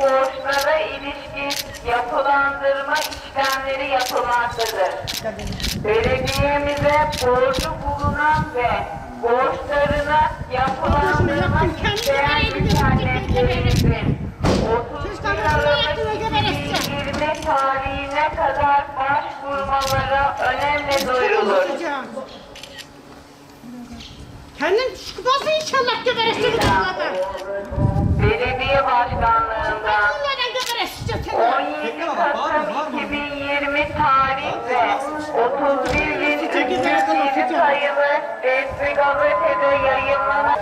borçlara ilişkin yapılandırma işlemleri yapılmaktadır. Belediyemize borcu bulunan ve borçlarına yapılandırmak isteyen müteahhitlerimizin 31 Aralık 2020 tarihine kadar başvurmaları önemli duyurulur. Kendin çıkmazsa inşallah dağlarda. Belediye başkanlığından bir gün sayılı Resmi Gazete'de yayınlanan